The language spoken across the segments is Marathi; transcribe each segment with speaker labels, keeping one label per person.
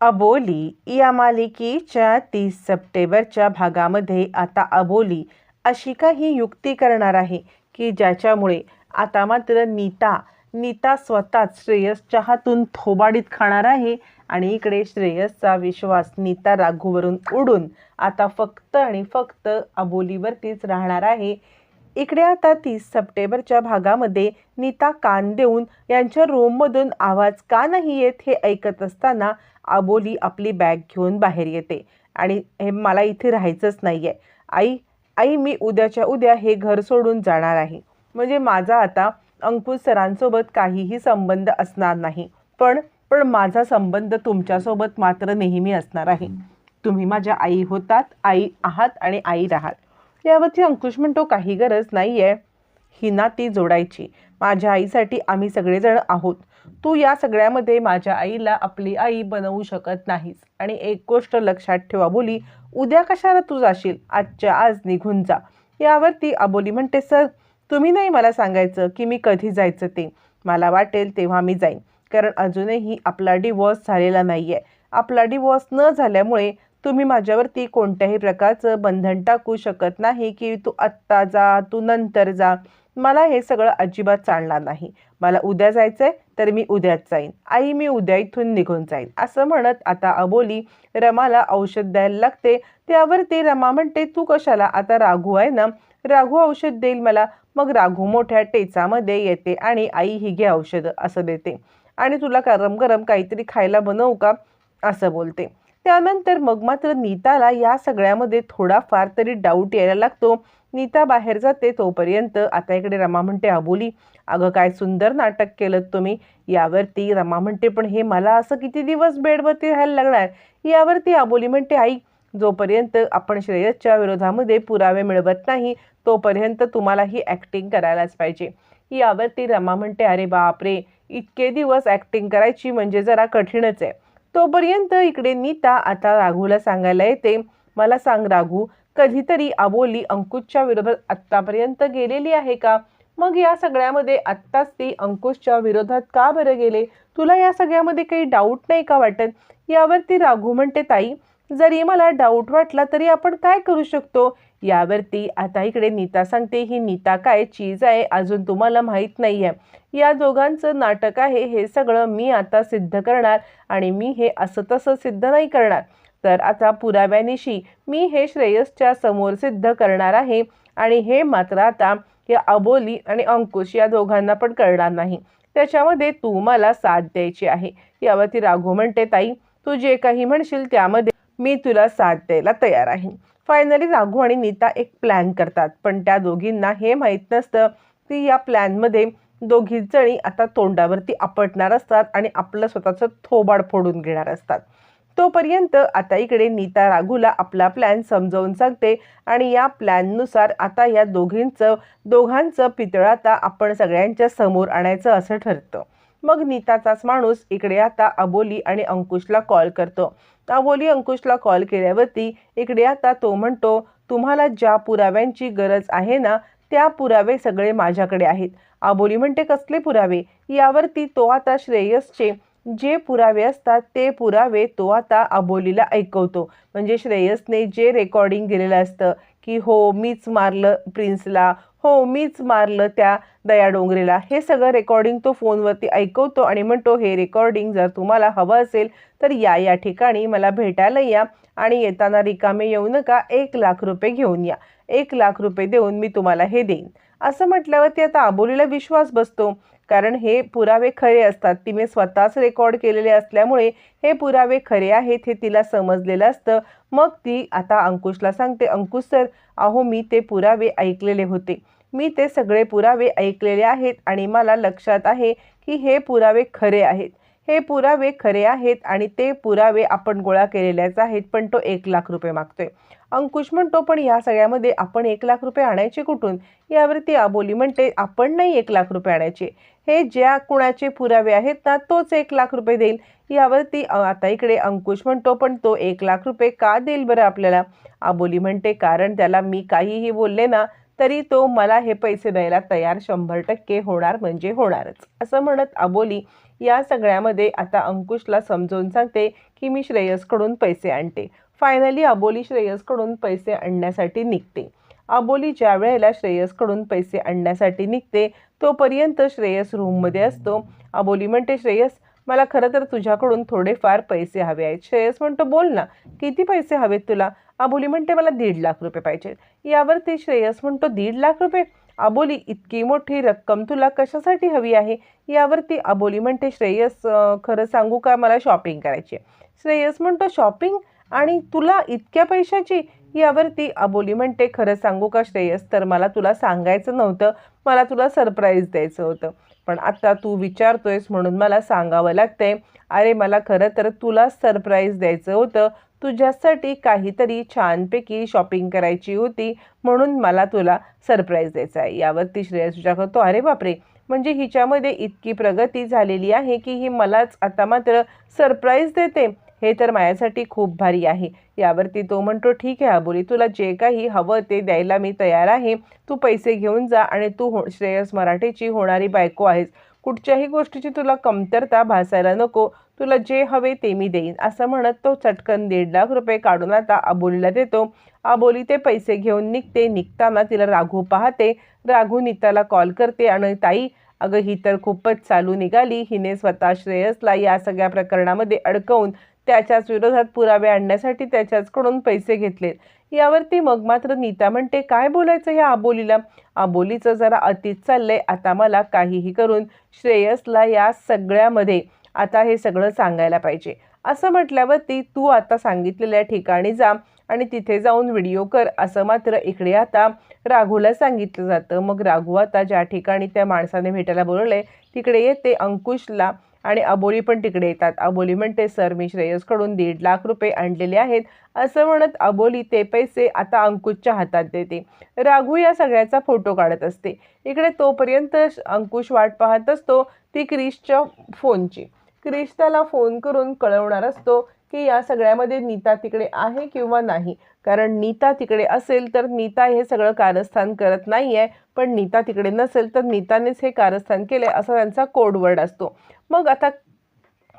Speaker 1: अबोली या मालिकेच्या तीस सप्टेंबरच्या भागामध्ये आता अबोली अशी काही युक्ती करणार आहे की ज्याच्यामुळे आता मात्र नीता नीता स्वतःच श्रेयसच्या हातून थोबाडीत खाणार आहे आणि इकडे श्रेयसचा विश्वास नीता राघूवरून उडून आता फक्त आणि फक्त अबोलीवरतीच राहणार आहे. इकडे आता तीस सप्टेंबरच्या भागामध्ये नीता कान देऊन यांच्या रूममधून आवाज का नाही येत हे ऐकत असताना आबोली आपली बॅग घेऊन बाहेर येते. आणि हे मला इथे राहायचंच नाही आहे आई आई मी उद्याच्या उद्या हे घर सोडून जाणार आहे. म्हणजे माझा आता अंकुश सरांसोबत काहीही संबंध असणार नाही. पण पण माझा संबंध तुमच्यासोबत मात्र नेहमी असणार आहे. तुम्ही माझ्या आई होतात आई आहात आणि आई राहात यावरती अंकुश म्हणतो काही गरज नाही आहे ही नाती जोडायची. माझ्या आईसाठी आम्ही सगळेजण आहोत. तू या सगळ्यामध्ये माझ्या आईला आपली आई बनवू शकत नाहीस. आणि एक गोष्ट लक्षात ठेवा बोली उद्या कशाला तू जाशील? आजच्या आज निघून जा. यावरती अबोली म्हणते सर तुम्ही नाही मला सांगायचं की मी कधी जायचं ते. मला वाटेल तेव्हा मी जाईन. कारण अजूनही आपला डिवॉर्स झालेला नाही आहे आपला डिवॉर्स न झाल्यामुळे तुम्ही माझ्यावरती कोणत्याही प्रकारचं बंधन टाकू शकत नाही की तू आत्ता जा तू नंतर जा. मला हे सगळं अजिबात चालणार नाही. मला उद्या जायचं आहे तर मी उद्याच जाईन. आई मी उद्या इथून निघून जाईन. असं म्हणत आता अबोली रमाला औषध द्यायला लागते. त्यावरती रमा म्हणते तू कशाला? आता राघू आहे ना? राघू औषध देईल मला. मग राघू मोठ्या टेचामध्ये येते आणि आई ही घे औषधं असं देते. आणि तुला गरम गरम काहीतरी खायला बनवू का? असं बोलते. त्यानंतर मग मात्र नीताला या सगळ्यामध्ये थोडाफार तरी डाऊट यायला लागतो. नीता बाहेर जाते तोपर्यंत आता इकडे रमा म्हणते अबोली अगं काय सुंदर नाटक केलं तुम्ही. यावरती रमा म्हणते पण हे मला असं किती दिवस बेडवरती राहायला लागणार? यावरती अबोली म्हणते आई जोपर्यंत आपण श्रेयसच्या विरोधामध्ये पुरावे मिळवत नाही तोपर्यंत तुम्हाला ही ॲक्टिंग करायलाच पाहिजे. यावरती रमा म्हणते अरे बापरे! इतके दिवस ॲक्टिंग करायची म्हणजे जरा कठीणच आहे. तोपर्यंत इकडे नीता आता राघूला सांगायला येते. मला सांग राघू कधीतरी अबोली अंकुशच्या विरोधात आत्तापर्यंत गेलेली आहे का? मग या सगळ्यामध्ये आत्ताच ती अंकुशच्या विरोधात का बरं गेले? तुला या सगळ्यामध्ये काही डाऊट नाही का वाटत? यावरती राघू म्हणते ताई जरी मला डाऊट वाटला तरी आपण काय करू शकतो? यावरती आता इकडे नीता सांगते ही नीता काय चीज आहे अजून तुम्हाला माहीत नाही आहे या दोघांचं नाटक आहे हे सगळं मी आता सिद्ध करणार आणि मी हे असं तसं सिद्ध नाही करणार. तर आता पुराव्यानिशी मी हे श्रेयसच्या समोर सिद्ध करणार आहे आणि हे मात्र आता या अबोली आणि अंकुश या दोघांना पण कळणार नाही. त्याच्यामध्ये तू मला साथ द्यायची आहे. यावरती राघू म्हणते ताई तू जे काही म्हणशील त्यामध्ये मी तुला साथ द्यायला तयार आहे. फायनली राघू आणि नीता एक प्लॅन करतात. पण त्या दोघींना हे माहीत नसतं की या प्लॅनमध्ये दोघी जणी आता तोंडावरती आपटणार असतात आणि आपलं स्वतःचं थोबाड फोडून घेणार असतात. तोपर्यंत आता इकडे नीता राघूला आपला प्लॅन समजावून सांगते आणि या प्लॅननुसार आता या दोघींचं दोघांचं पितळ आता आपण सगळ्यांच्या समोर आणायचं असं ठरतं. मग नीताचाच माणूस इकडे आता अबोली आणि अंकुशला कॉल करतो. अबोली अंकुशला कॉल केल्यावरती इकडे आता तो म्हणतो तुम्हाला ज्या पुराव्यांची गरज आहे ना त्या पुरावे सगळे माझ्याकडे आहेत. अबोली म्हणते कसले पुरावे? यावरती तो आता श्रेयसचे जे पुरावे असतात ते पुरावे तो आता अबोलीला ऐकवतो. म्हणजे श्रेयसने जे रेकॉर्डिंग दिलेलं असतं की हो मीच मारलं प्रिन्सला हो मीच मारलं त्या दया डोंगरेला. हे सगळं रेकॉर्डिंग तो फोनवरती ऐकवतो आणि म्हणतो हे रेकॉर्डिंग जर तुम्हाला हवं असेल तर या या ठिकाणी मला भेटायला या आणि येताना रिकामे येऊ नका. एक लाख रुपये घेऊन या. एक लाख रुपये देऊन मी तुम्हाला हे देईन. असं म्हटल्यावरती आता आबोलीला विश्वास बसतो. कारण हे पुरावे खरे असतात. तिने स्वतःच रेकॉर्ड केलेले असल्यामुळे हे पुरावे खरे आहेत हे तिला समजलेलं असतं. मग ती आता अंकुशला सांगते अंकुश सर अहो मी ते पुरावे ऐकलेले होते. मी ते सगळे पुरावे ऐकलेले आहेत आणि मला लक्षात आहे की हे पुरावे खरे आहेत. हे पुरावे खरे आहेत आणि ते पुरावे आपण गोळा केलेलेच आहेत पण तो एक लाख रुपये मागतोय. अंकुश म्हणतो पण या सगळ्यामध्ये आपण एक लाख रुपये आणायचे कुठून? यावरती अबोली म्हणते आपण नाही एक लाख रुपये आणायचे. हे ज्या कुणाचे पुरावे आहेत ना तोच एक लाख रुपये देईल. यावरती आता इकडे अंकुश म्हणतो पण तो एक लाख रुपये का देईल बरं आपल्याला? आबोली म्हणते कारण त्याला मी काहीही बोलले ना तरी तो मला हे पैसे द्यायला तयार शंभर टक्के होणार म्हणजे होणारच. असं म्हणत अबोली या सगळ्यामध्ये आता अंकुशला समजवून सांगते की मी श्रेयसकडून पैसे आणते. फायनली अबोली श्रेयसकडून पैसे आणण्यासाठी निघते. अबोली ज्या वेळेला श्रेयसकडून पैसे आणण्यासाठी निघते तोपर्यंत श्रेयस रूममध्ये असतो. अबोली म्हणते श्रेयस मला खरं तर तुझ्याकडून थोडेफार पैसे हवे आहेत. श्रेयस म्हणतो बोल ना किती पैसे हवेत तुला? अबोली म्हणते मला दीड लाख रुपये पाहिजेत. यावरती श्रेयस म्हणतो दीड लाख रुपये? अबोली इतकी मोठी रक्कम तुला कशासाठी हवी आहे? यावरती अबोली म्हणते श्रेयस खरं सांगू का? मला शॉपिंग करायची आहे. श्रेयस म्हणतो शॉपिंग आणि तुला इतक्या पैशाची यावरती अबोली म्हणते खरं सांगू का श्रेयस? तर मला तुला सांगायचं नव्हतं. मला तुला सरप्राईज द्यायचं होतं. पण आत्ता तू विचारतोयस म्हणून मला सांगावं लागतंय. अरे मला खरं तर तुला सरप्राईज द्यायचं होतं. तुझ्यासाठी काहीतरी छानपैकी शॉपिंग करायची होती. म्हणून मला तुला सरप्राईज द्यायचं आहे. यावरती श्रेयस विचार करतो अरे बापरे! म्हणजे हिच्यामध्ये इतकी प्रगती झालेली आहे की ही मलाच आता मात्र सरप्राईज देते. हे तर माझ्यासाठी खूप भारी आहे. यावरती तो म्हणतो ठीक आहे अबोली तुला जे काही हवं ते द्यायला मी तयार आहे. तू पैसे घेऊन जा आणि तू हो श्रेयस मराठेची होणारी बायको आहेस. कुठच्याही गोष्टीची तुला कमतरता भासायला नको. तुला जे हवे ते मी देईन. असं म्हणत तो चटकन दीड लाख रुपये काढून आता अबोलीला देतो. अबोली ते पैसे घेऊन निघते. निघताना तिला राघू पाहते. राघू नीताला कॉल करते आणि ताई अगं ही तर खूपच चालू निघाली. हिने स्वतः श्रेयसला या सगळ्या प्रकरणामध्ये अडकवून त्याच्याच विरोधात पुरावे आणण्यासाठी त्याच्याचकडून पैसे घेतलेत यावरती मग मात्र नीता म्हणते काय बोलायचं ह्या आबोलीला? आबोलीचं जरा अतीत चाललंय. आता मला काहीही करून श्रेयसला या सगळ्यामध्ये आता हे सगळं सांगायला पाहिजे. असं म्हटल्यावरती तू आता सांगितलेल्या ठिकाणी जा आणि तिथे जाऊन व्हिडिओ कर. असं मात्र इकडे आता राघूला सांगितलं जातं. मग राघू आता ज्या ठिकाणी त्या माणसाने भेटायला बोलवलं आहे तिकडे येते अंकुशला आणि अबोली पण तिकडे येतात. अबोली म्हणते सर मी श्रेयसकडून दीड लाख रुपये आणलेले आहेत. असं म्हणत अबोली ते पैसे आता अंकुशच्या हातात देते. राघू या सगळ्याचा फोटो काढत असते. इकडे तोपर्यंत अंकुश वाट पाहत असतो ती क्रिशच्या फोनची. क्रिश त्याला फोन करून कळवणार असतो की या सगळ्यामध्ये नीता तिकडे आहे किंवा नाही? कारण नीता तिकडे असेल तर नीता हे सगळं कारस्थान करत नाही आहे पण नीता तिकडे नसेल तर नीतानेच हे कारस्थान केले असा त्यांचा कोडवर्ड असतो. मग आता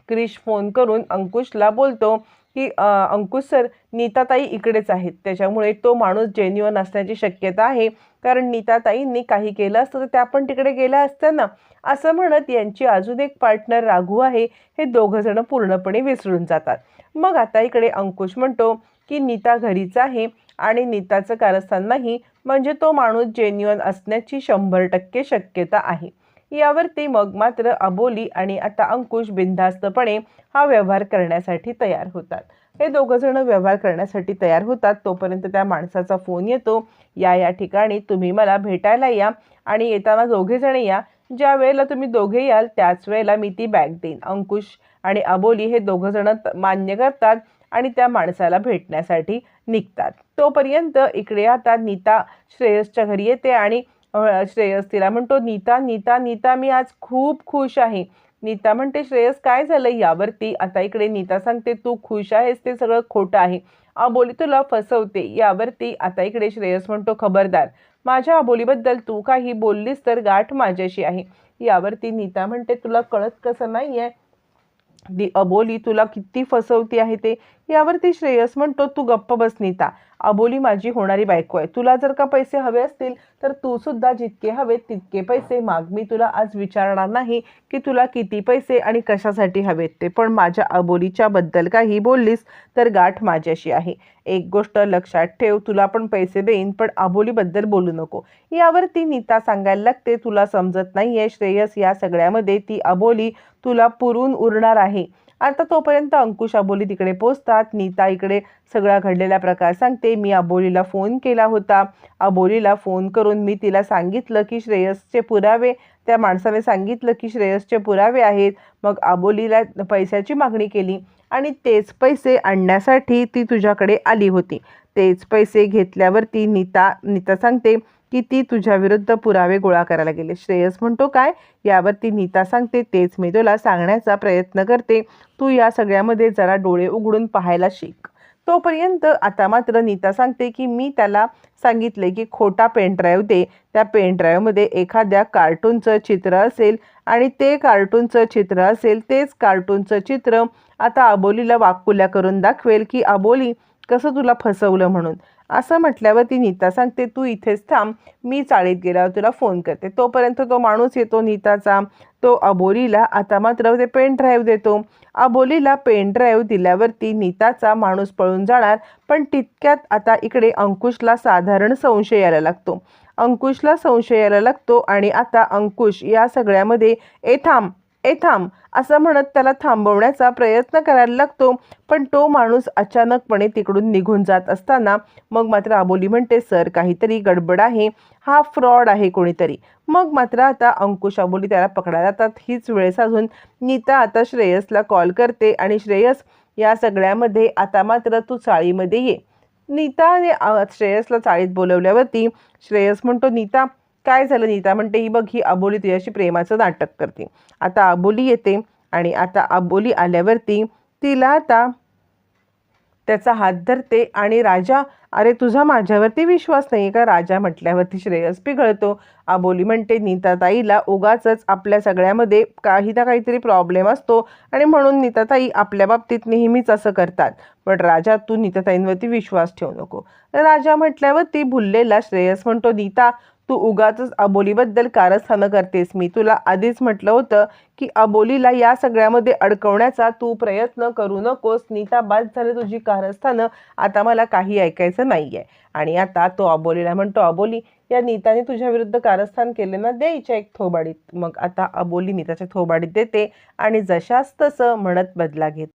Speaker 1: क्रिश फोन करून अंकुशला बोलतो की अंकुश सर नीताताई इकडेच आहेत. त्याच्यामुळे तो माणूस जेन्युअन असण्याची शक्यता आहे. कारण नीताताईंनी काही केलं असतं तर त्या पण तिकडे गेल्या असत्या ना असं म्हणत यांची अजून एक पार्टनर राघू आहे. हे दोघंजणं पूर्णपणे विसरून जातात. मग आता इकडे अंकुश म्हणतो की नीता घरीच आहे आणि नीताचं कारस्थान नाही म्हणजे तो माणूस जेन्युअन असण्याची शंभर टक्के शक्यता आहे. यावरती मग मात्र अबोली आणि आता अंकुश बिनधास्तपणे हा व्यवहार करण्यासाठी तयार होतात. हे दोघंजणं व्यवहार करण्यासाठी तयार होतात तोपर्यंत त्या माणसाचा फोन येतो या या ठिकाणी तुम्ही मला भेटायला या आणि येताना दोघेजण या ज्या वेळेला तुम्ही दोघे याल त्याच वेळेला मी ती बॅग देईन. अंकुश आणि अबोली हे दोघं जण मान्य करतात आणि त्या माणसाला भेटण्यासाठी निघतात. तोपर्यंत इकडे आता नीता श्रेयसच्या घरी येते आणि श्रेयस तिला म्हणतो नीता नीता नीता मी आज खूप खुश आहे. नीता म्हणते श्रेयस काय झालं? यावरती आता इकडे नीता सांगते तू खुश आहेस? ते सगळं खोटं आहे. अबोली तुला फसवते. यावरती आता इकडे श्रेयस म्हणतो खबरदार माझ्या अबोलीबद्दल तू काही बोललीस तर गाठ माझ्याशी आहे. यावरती नीता म्हणते तुला कळत कसं नाही आहे दी अबोली तुला किती फसवती आहे ते? यावरती श्रेयस म्हणतो तू गप्प बस नीता. अबोली माझी होणारी बायको आहे. तुला जर का पैसे हवे असतील तर तू सुद्धा जितके हवेत तितके पैसे माग. मी तुला आज विचारणार नाही की तुला किती पैसे आणि कशासाठी हवेत ते. पण माझ्या अबोलीच्या बद्दल काही बोललीस तर गाठ माझ्याशी आहे. एक गोष्ट लक्षात ठेव तुला पण पैसे देईन पण अबोलीबद्दल बोलू नको. यावर ती नीता सांगायला लागते तुला समजत नाहीये श्रेयस या सगळ्यामध्ये ती अबोली तुला पुरून उरणार आहे. आता तोपर्यंत अंकुश अबोली तिकडे पोचतात. नीता इकडे सगळा घडलेला प्रकार सांगते. मी अबोलीला फोन केला होता. अबोलीला फोन करून मी तिला सांगितलं की श्रेयसचे पुरावे त्या माणसाने सांगितलं की श्रेयसचे पुरावे आहेत. मग अबोलीला पैशाची मागणी केली आणि तेच पैसे आणण्यासाठी ती तुझ्याकडे आली होती. तेच पैसे घेतल्यावरती नीता नीता सांगते की ती तुझ्या विरुद्ध पुरावे गोळा करायला गेले. श्रेयस म्हणतो काय? यावरती नीता सांगते तेच मी तुला सांगण्याचा प्रयत्न करते. तू या सगळ्यामध्ये जरा डोळे उघडून पाहायला शिक. तोपर्यंत आता मात्र नीता सांगते की मी त्याला सांगितले की खोटा पेनड्राईव्ह दे. त्या पेनड्राईव्हमध्ये एखाद्या कार्टूनचं चित्र असेल आणि ते कार्टूनचं चित्र असेल तेच कार्टूनचं चित्र आता अबोलीला वाकुल्या करून दाखवेल की अबोली कसं तुला फसवलं म्हणून? असं म्हटल्यावर ती नीता सांगते तू इथेच थांब मी चाळीत गेल्यावर तुला फोन करते. तोपर्यंत तो माणूस येतो नीताचा. तो अबोलीला आता मात्र ते पेन ड्राईव्ह देतो. अबोलीला पेन ड्राईव्ह दिल्यावरती नीताचा माणूस पळून जाणार पण तितक्यात आता इकडे अंकुशला साधारण संशय यायला लागतो. अंकुशला संशय यायला लागतो आणि आता अंकुश या सगळ्यामध्ये ए थांब ए थांब असं म्हणत त्याला थांबवण्याचा प्रयत्न करायला लागतो. पण तो माणूस अचानकपणे तिकडून निघून जात असताना मग मात्र आबोली म्हणते सर काहीतरी गडबड आहे. हा फ्रॉड आहे कोणीतरी. मग मात्र आता अंकुश आबोली त्याला पकडायला जातात. हीच वेळ साधून नीता आता श्रेयसला कॉल करते आणि श्रेयस या सगळ्यामध्ये आता मात्र तू चाळीमध्ये ये. नीताने श्रेयसला चाळीत बोलवल्यावरती श्रेयस म्हणतो नीता काय झालं नीता? म्हणते ही बघ ही अबोली तुझ्याशी प्रेमाचं नाटक करते. आता अबोली येते आणि आता अबोली आल्यावरती तिला आता त्याचा हात धरते आणि राजा अरे तुझा माझ्यावरती विश्वास नाही का? राजा म्हटल्यावरती श्रेयस पिघळतो. आबोली म्हणते नीताताईला उगाचच आपल्या सगळ्यामध्ये काही ना काहीतरी प्रॉब्लेम असतो आणि म्हणून नीताताई आपल्या बाबतीत नेहमीच असं करतात. पण राजा तू नीताताईंवरती विश्वास ठेवू नको. राजा म्हटल्यावरती भुललेला श्रेयस म्हणतो नीता तू उगाचच अबोलीबद्दल कारस्थानं करतेस. मी तुला आधीच म्हटलं होतं की अबोलीला या सगळ्यामध्ये अडकवण्याचा तू प्रयत्न करू नकोस. नीता बाद झाले तुझी कारस्थानं. आता मला काही ऐकायचं नाही आहे आणि आता तो अबोलीला म्हणतो अबोली या नीताने तुझ्या विरुद्ध कारस्थान केले ना? द्यायच्या एक थोबाडीत. मग आता अबोली नीताच्या थोबाडीत देते आणि जशास तसं म्हणत बदला घेत.